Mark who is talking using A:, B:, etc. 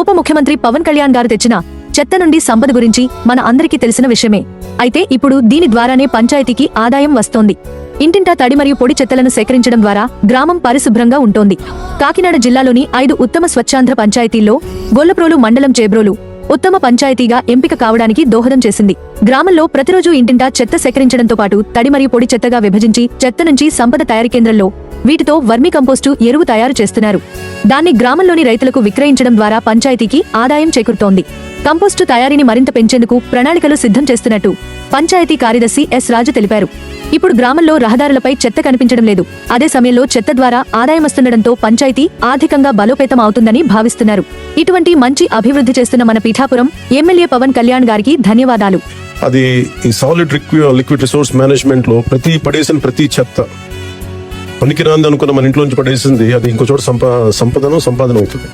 A: ఉప ముఖ్యమంత్రి పవన్ కళ్యాణ్ గారు తెచ్చిన చెత్త నుండి సంపద గురించి మన అందరికీ తెలిసిన విషయమే. అయితే ఇప్పుడు దీని ద్వారానే పంచాయతీకి ఆదాయం వస్తోంది. ఇంటింటా తడి మరియు పొడి చెత్తలను సేకరించడం ద్వారా గ్రామం పరిశుభ్రంగా ఉంటోంది. కాకినాడ జిల్లాలోని ఐదు ఉత్తమ స్వచ్ఛాంధ్ర పంచాయతీల్లో గొల్లప్రోలు మండలం చేబ్రోలు ఉత్తమ పంచాయతీగా ఎంపిక కావడానికి దోహదం చేసింది. గ్రామంలో ప్రతిరోజు ఇంటింటా చెత్త సేకరించడంతో పాటు తడి మరియు పొడి చెత్తగా విభజించి చెత్త నుంచి సంపద తయారీ కేంద్రంలో వీటితో వర్మీ కంపోస్టు ఎరువు తయారు చేస్తున్నారు. దాన్ని గ్రామంలోని రైతులకు విక్రయించడం ద్వారా పంచాయతీకి ఆదాయం చేకూరుతోంది. కంపోస్టు తయారీని మరింత పెంచేందుకు ప్రణాళికలు సిద్ధం చేస్తున్నట్టు పంచాయతీ కార్యదర్శి ఎస్ రాజు తెలిపారు. ఇప్పుడు గ్రామంలో రహదారులపై చెత్త కనిపించడం లేదు. అదే సమయంలో చెత్త ద్వారా ఆదాయం వస్తుండటంతో పంచాయతీ ఆర్థికంగా బలోపేతం అవుతుందని భావిస్తున్నారు. ఇటువంటి మంచి అభివృద్ధి చేస్తున్న మన పీఠాపురం ఎమ్మెల్యే పవన్ కళ్యాణ్ గారికి ధన్యవాదాలు.
B: అది ఈ సాలిడ్ లిక్విడ్ రిసోర్స్ మేనేజ్మెంట్లో ప్రతి పడేసిన ప్రతి చెత్త పనికిరాంది అనుకున్న మన ఇంట్లోంచి పడేసింది. అది ఇంకో చోట సంపా సంపదను సంపాదన అవుతుంది.